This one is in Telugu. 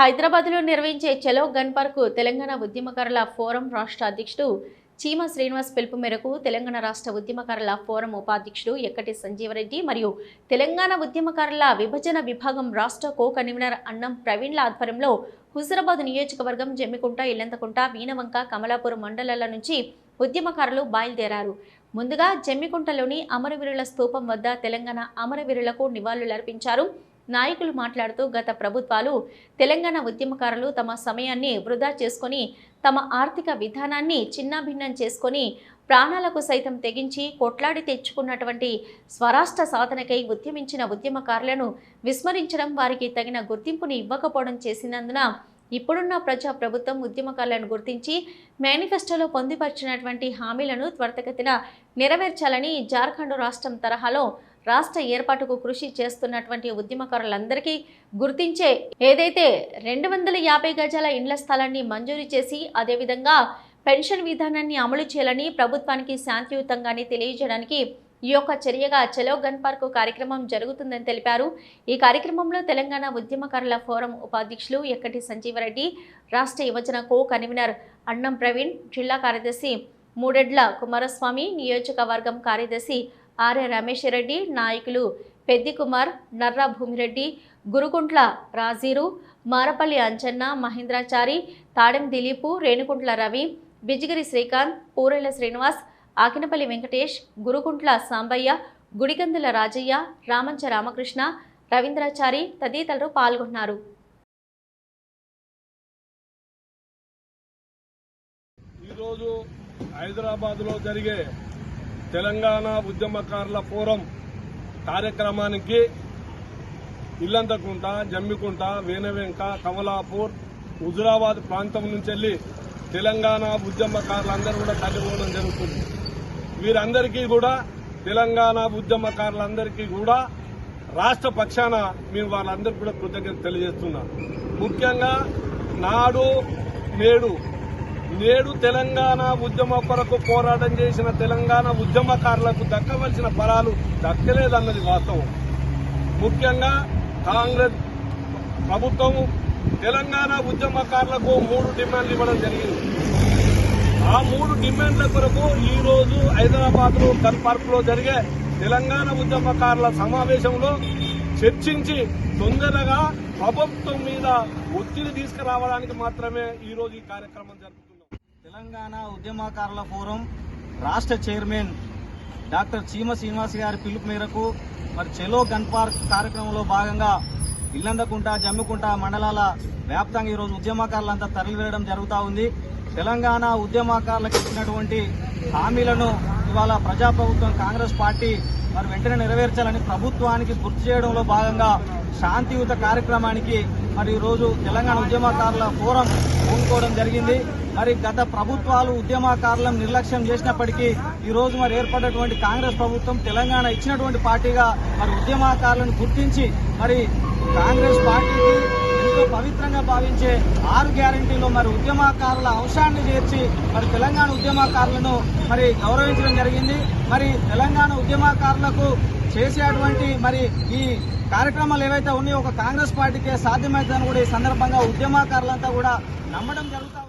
హైదరాబాద్లో నిర్వహించే చలో గన్పర్కు తెలంగాణ ఉద్యమకారుల ఫోరం రాష్ట్ర అధ్యక్షుడు చీమ శ్రీనివాస్ పిలుపు మేరకు తెలంగాణ రాష్ట్ర ఉద్యమకారుల ఫోరం ఉపాధ్యక్షుడు ఎక్కటి సంజీవరెడ్డి మరియు తెలంగాణ ఉద్యమకారుల విభజన విభాగం రాష్ట్ర కో కన్వీనర్ అన్నం ప్రవీణ్ల ఆధ్వర్యంలో హుజరాబాద్ నియోజకవర్గం జమ్మికుంట ఇల్లంతకుంట వీణవంక కమలాపురం మండలాల నుంచి ఉద్యమకారులు బయలుదేరారు. ముందుగా జమ్మికుంటలోని అమరవీరుల స్తూపం వద్ద తెలంగాణ అమరవీరులకు నివాళులర్పించారు. నాయకులు మాట్లాడుతూ గత ప్రభుత్వాలు తెలంగాణ ఉద్యమకారులు తమ సమయాన్ని వృధా చేసుకొని తమ ఆర్థిక విధానాన్ని చిన్నాభిన్నం చేసుకొని ప్రాణాలకు సైతం తెగించి కొట్లాడి తెచ్చుకున్నటువంటి స్వరాష్ట్ర సాధనకై ఉద్యమించిన ఉద్యమకారులను విస్మరించడం వారికి తగిన గుర్తింపుని ఇవ్వకపోవడం చేసినందున ఇప్పుడున్న ప్రజా ప్రభుత్వం ఉద్యమకారులను గుర్తించి మేనిఫెస్టోలో పొందుపరిచినటువంటి హామీలను త్వరితగతిన నెరవేర్చాలని జార్ఖండ్ రాష్ట్రం తరహాలో రాష్ట్ర ఏర్పాటుకు కృషి చేస్తున్నటువంటి ఉద్యమకారులందరికీ గుర్తించే ఏదైతే రెండు వందల యాభై గజాల ఇండ్ల స్థలాన్ని మంజూరు చేసి అదేవిధంగా పెన్షన్ విధానాన్ని అమలు చేయాలని ప్రభుత్వానికి శాంతియుతంగానే తెలియజేయడానికి ఈ యొక్క చర్యగా చలో గన్ పార్క్ కార్యక్రమం జరుగుతుందని తెలిపారు. ఈ కార్యక్రమంలో తెలంగాణ ఉద్యమకారుల ఫోరం ఉపాధ్యక్షులు ఎక్కటి సంజీవరెడ్డి రాష్ట్ర యువజన కో కన్వీనర్ అన్నం ప్రవీణ్ జిల్లా కార్యదర్శి మూడెడ్ల కుమారస్వామి నియోజకవర్గం కార్యదర్శి ఆర్య రమేష్ రెడ్డి నాయకులు పెద్ది కుమార్ నర్రా భూమిరెడ్డి గురుకుంట్ల రాజీరు మారపల్లి అంచన్న మహేంద్రాచారి తాడెం దిలీపు రేణుకుంట్ల రవి బిజిగిరి శ్రీకాంత్ పూరెల శ్రీనివాస్ ఆకినపల్లి వెంకటేష్ గురుకుంట్ల సాంబయ్య గుడిగందుల రాజయ్య రామంచ రామకృష్ణ రవీంద్రాచారి తదితరులు పాల్గొన్నారు. ఈరోజు హైదరాబాద్లో జరిగే తెలంగాణ ఉద్యమకారుల ఫోరం కార్యక్రమానికి ఇల్లంతకుంట జమ్మికుంట వేనవెంక కమలాపూర్ హుజురాబాద్ ప్రాంతం నుంచి వెళ్ళి తెలంగాణ ఉద్యమకారులందరూ కూడా తల్లిపోవడం జరుగుతుంది. వీరందరికీ కూడా తెలంగాణ ఉద్యమకారులందరికీ కూడా రాష్ట్ర పక్షాన మేము వాళ్ళందరికీ కూడా కృతజ్ఞత తెలియజేస్తున్నా. ముఖ్యంగా నాడు నేడు నేడు తెలంగాణ ఉద్యమ కొరకు పోరాటం చేసిన తెలంగాణ ఉద్యమకారులకు దక్కవలసిన ఫలాలు దక్కలేదన్నది వాస్తవం. ముఖ్యంగా కాంగ్రెస్ ప్రభుత్వం తెలంగాణ ఉద్యమకారులకు మూడు డిమాండ్లు ఇవ్వడం జరిగింది. ఆ మూడు డిమాండ్ల కొరకు ఈ రోజు హైదరాబాద్లో లో జరిగే తెలంగాణ ఉద్యమకారుల సమావేశంలో చర్చించి తొందరగా ప్రభుత్వం మీద ఒత్తిడి తీసుకురావడానికి మాత్రమే ఈరోజు ఈ కార్యక్రమం జరుగుతుంది తెలంగాణ ఉద్యమకారుల ఫోరం రాష్ట్ర చైర్మన్ డాక్టర్ చీమ శ్రీనివాస్ గారి పిలుపు మేరకు మరి చెలో గన్ పార్క్ కార్యక్రమంలో భాగంగా ఇల్లందకుంట జమ్మికుంట మండలాల వ్యాప్తంగా ఈరోజు ఉద్యమకారులంతా తరలివేయడం జరుగుతూ ఉంది. తెలంగాణ ఉద్యమకారులకు ఇచ్చినటువంటి హామీలను ఇవాళ ప్రజాప్రభుత్వం కాంగ్రెస్ పార్టీ మరి వెంటనే నెరవేర్చాలని ప్రభుత్వానికి గుర్తు చేయడంలో భాగంగా శాంతియుత కార్యక్రమానికి మరి ఈరోజు తెలంగాణ ఉద్యమకారుల ఫోరం పూనుకోవడం జరిగింది. మరి గత ప్రభుత్వాలు ఉద్యమకారులను నిర్లక్ష్యం చేసినప్పటికీ ఈ రోజు మరి ఏర్పడినటువంటి కాంగ్రెస్ ప్రభుత్వం తెలంగాణ ఇచ్చినటువంటి పార్టీగా మరి ఉద్యమకారులను గుర్తించి మరి కాంగ్రెస్ పార్టీకి ఎంతో పవిత్రంగా భావించే ఆరు గ్యారంటీలో మరి ఉద్యమకారుల అంశాన్ని చేర్చి మరి తెలంగాణ ఉద్యమకారులను మరి గౌరవించడం జరిగింది. మరి తెలంగాణ ఉద్యమకారులకు చేసేటువంటి మరి ఈ కార్యక్రమాలు ఏవైతే ఉన్నాయో ఒక కాంగ్రెస్ పార్టీకే సాధ్యమవుతుందని కూడా ఈ సందర్భంగా ఉద్యమకారులంతా కూడా నమ్మడం జరుగుతూ ఉంది.